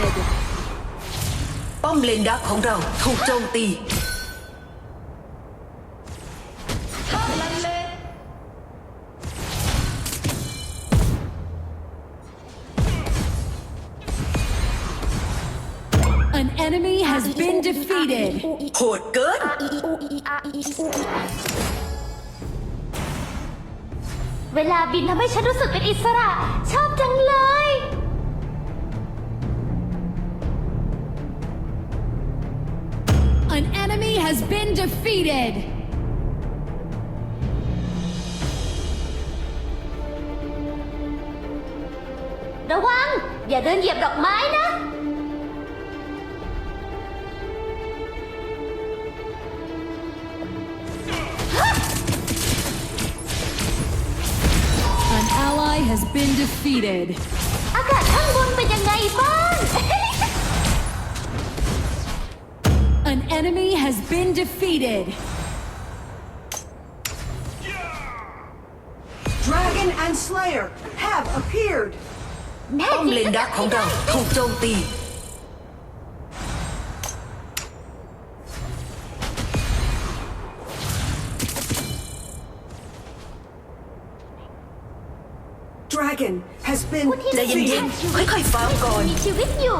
First blood. ป้อมเลนดักของเราถูกโจมตี An enemy has been defeated. โหดเกิน เวลาบินทำให้ฉันรู้สึกเป็นอิสระ ชอบจังเลย has been defeated. ระวัง อย่าเดินเหยียบดอกไม้นะ An ally has been defeated. อากาศข้างบนเป็นยังไงบ้าง An enemy has been defeated. Dragon and Slayer have appeared. แน่ ป้อม จริ เล ง นดักของเราถูกโจมตี Dragon has been ใจเย็น defeated. ๆ ค่อยๆฟาร์มก่อน มีชีวิตอยู่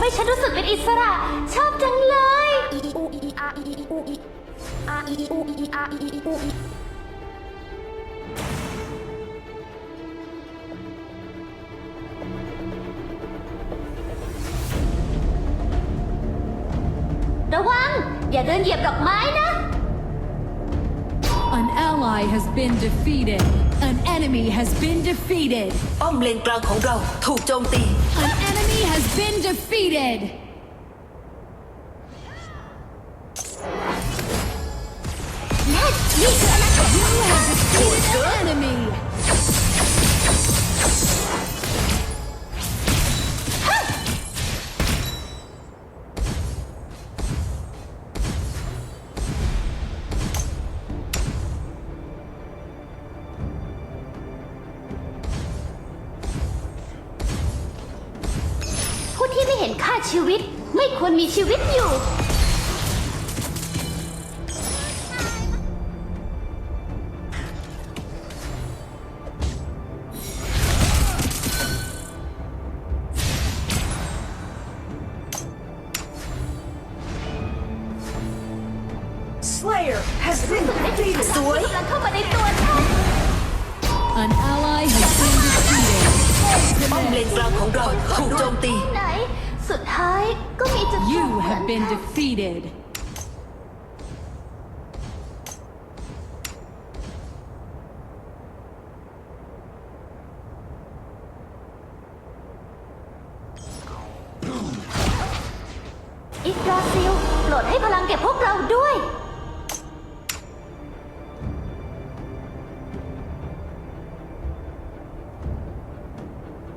ให้ฉันรู้สึกเป็นอิสระ ชอบจังเลยระวัง อย่าเดินเหยียบดอกไม้นะ An ally has been defeated. An enemy has been defeated. ป้อมเลนกลางของเราถูกโจมตี An enemy has been defeated. เห็นค่าชีวิต ไม่ควรมีชีวิตอยู่ Slayer has been defeated. สวยกำลังเข้ามาในตัวฉัน An ally has been defeated. ป้อมเลนกลางของเราถูกโจมตี ไหน สุดท้ายก็มีจุดจบ You เหมือน have been กัน defeated.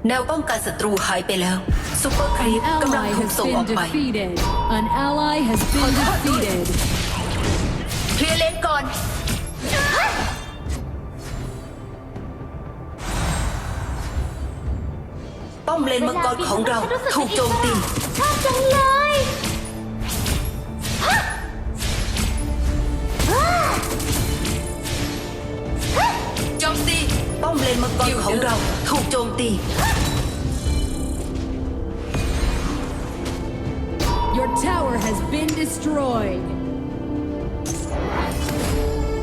แนวป้องกันศัตรูหายไปแล้วซูเปอร์ครีป An กำลัง ally ถูก has ส่งออก been ไป defeated. An ally has been defeated. เคลียร์เลนก่อน ป้อมเลนมังกรของเราถูกโจมตี ชอบจังเลย Tên mất con khẩu rồng Thu trôn tiền. Your tower has been destroyed.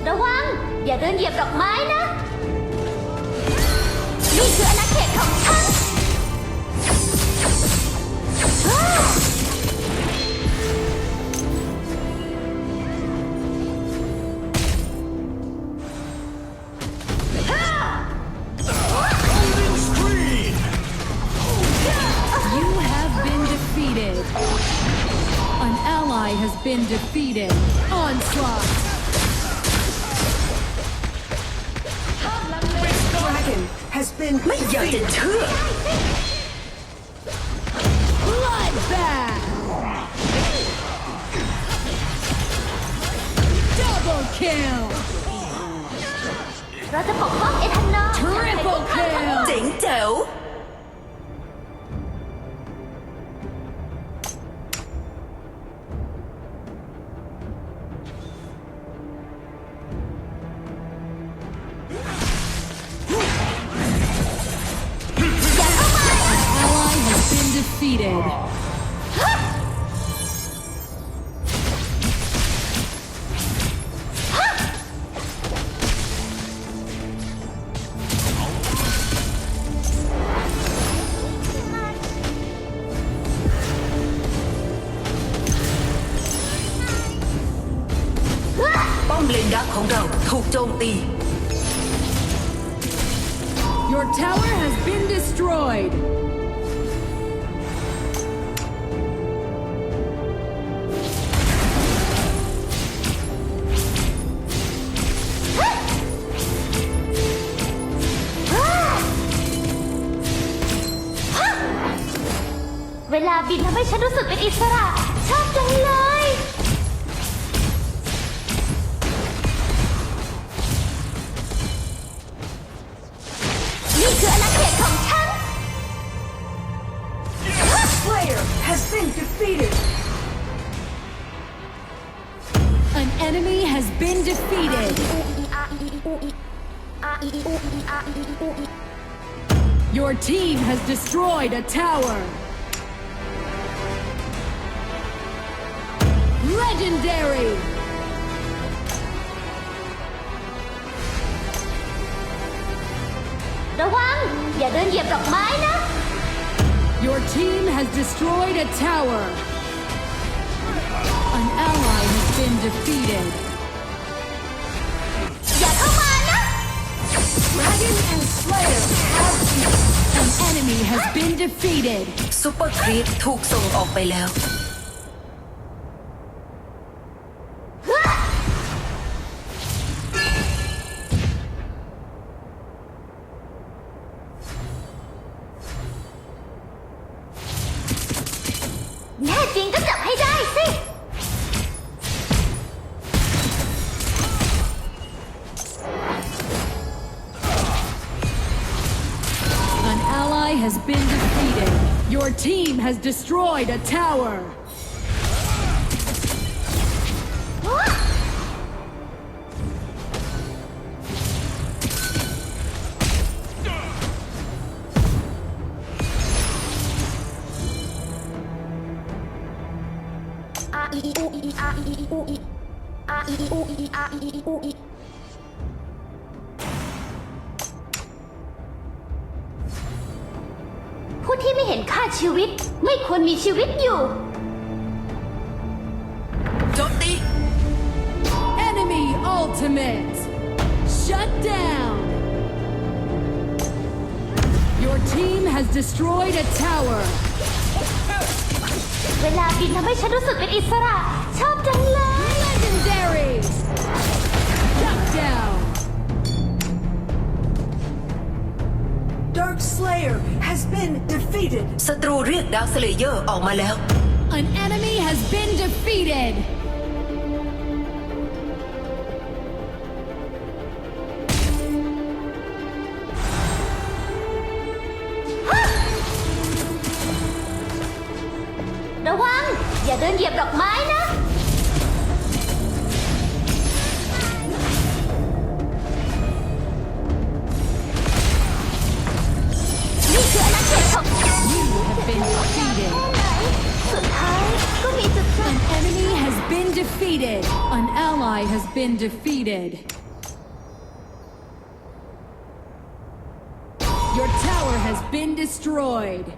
Đồ hoang Và tên dẹp độc mái đó. Đi sửa lá kẹt không thân. À! has been defeated. Onslaught! Dragon has been defeated. Bloodbath! Double kill! Triple kill! Ding-do! ของเราถูกโจมตี Your tower has been destroyed. เวลาบินทำให้ฉันรู้สึกเป็นอิสระชอบจั Red team has destroyed a tower! Legendary! Your team has destroyed a tower! An ally has been defeated! Dragon and Slayer have been enemy has been defeated. ซูเปอร์ครีปถูกส่งออกไปแล้ว has destroyed a tower. ไม่ควรมีชีวิตอยู่ โจมตี Enemy ultimate. Shut down. Your team has destroyed a tower. เวลาบินทำให้ฉันรู้สึกเป็นอิสระ ชอบจังเลย Legendary. Shut down. Slayer has been defeated. ศัตรูเรียกดาวสเลเยอร์ออกมาแล้ว An enemy has been defeated. Huh! ระวัง อย่าเดินเหยียบดอกไม้นะ defeated. An ally has been defeated. Your tower has been destroyed.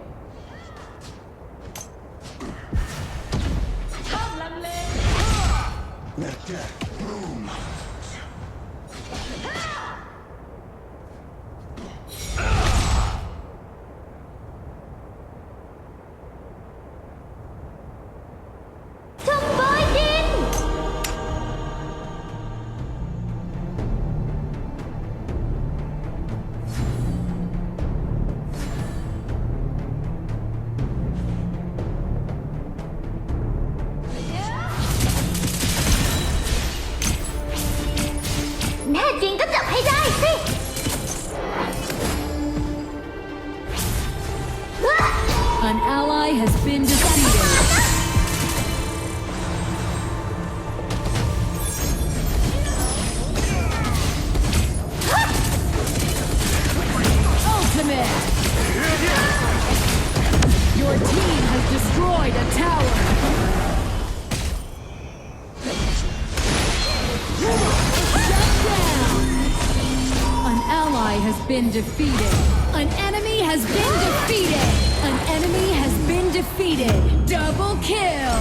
Been defeated. An enemy has been defeated. An enemy has been defeated. Double kill!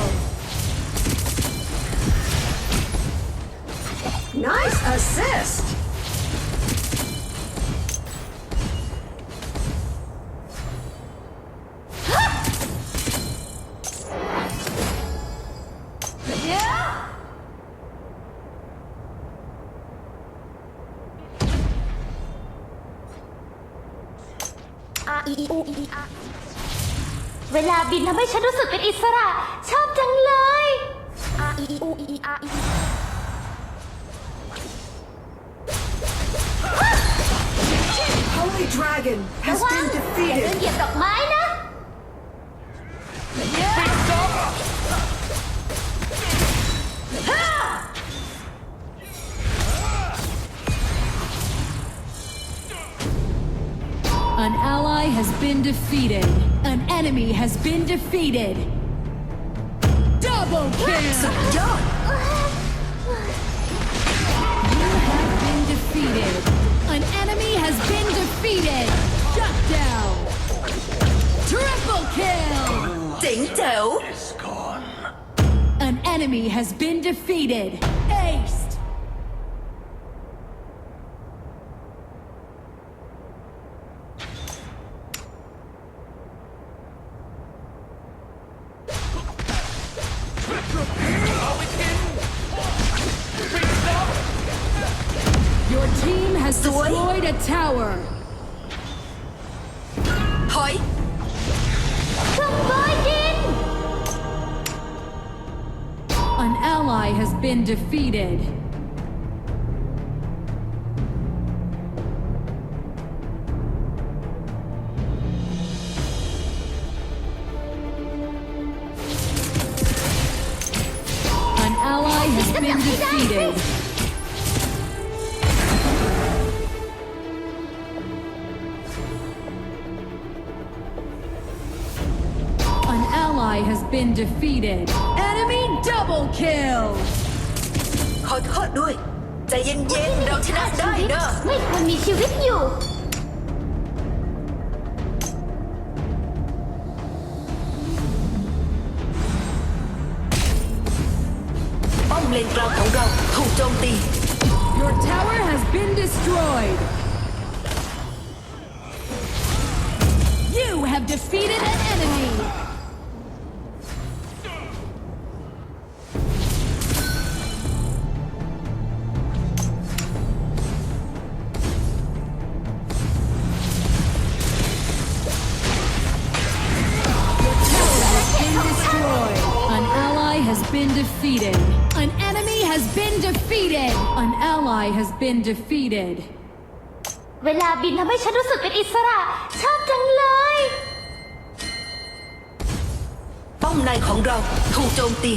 Nice assist. อาอีอูอีอาเวลาบินทำให้ฉันรู้สึกเป็นอิสระ ชอบจังเลยอาอีอูอีอาอี Holy Dragon ระ has วัง been อย่าเดิน defeated. เหยียบดอกไม้นะ ally has been defeated. An enemy has been defeated. Double kill! Done! You have been defeated. An enemy has been defeated. Shut down! Triple kill! Ding do! An enemy has been defeated. Ace! Defeated. An ally has been defeated. An ally has been defeated. Enemy double kill! ขอโทษด้วย ใจเย็นๆ เราชนะได้เนอะไม่ควรมีชีวิตอยู่ ป้อมเลนกลางของเราถูกโจมตี Your tower has been destroyed. You have defeated an enemy. defeated. An enemy has been defeated. An ally has been defeated. เวลาบินทำให้ฉันรู้สึกเป็นอิสระ ชอบจังเลย ป้อมในของเราถูกโจมตี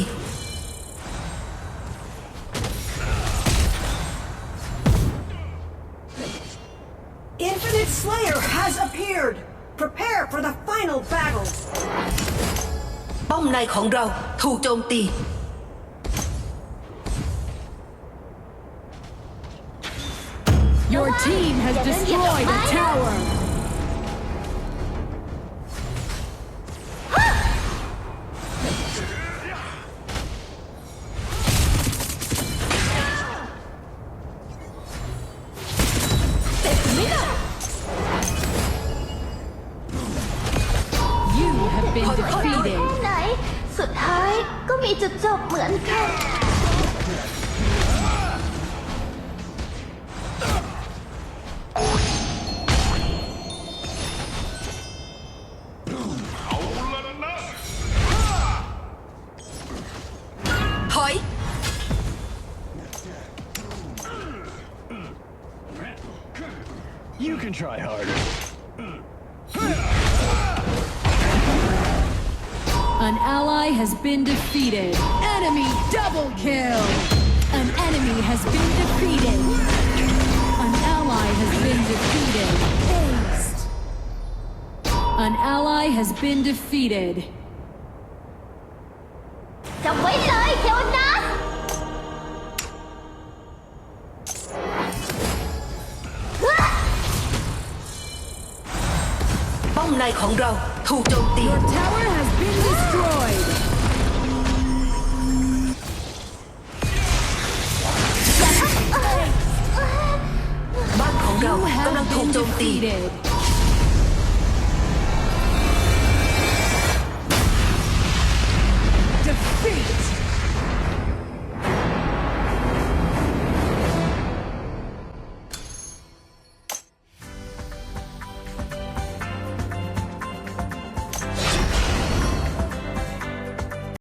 Infinite Slayer has appeared. Prepare for the final battle. ป้อมในของเราถูกโจมตี Your team has destroyed a tower. You have been defeated. ไหน สุดท้ายก็มีจุดจบเหมือนกัน An ally has been defeated. Enemy double kill! An enemy has been defeated. An ally has been defeated. Aced. An ally has been defeated. Chồng quấy lời cho nó Bóng này khổng râu, tower defeated.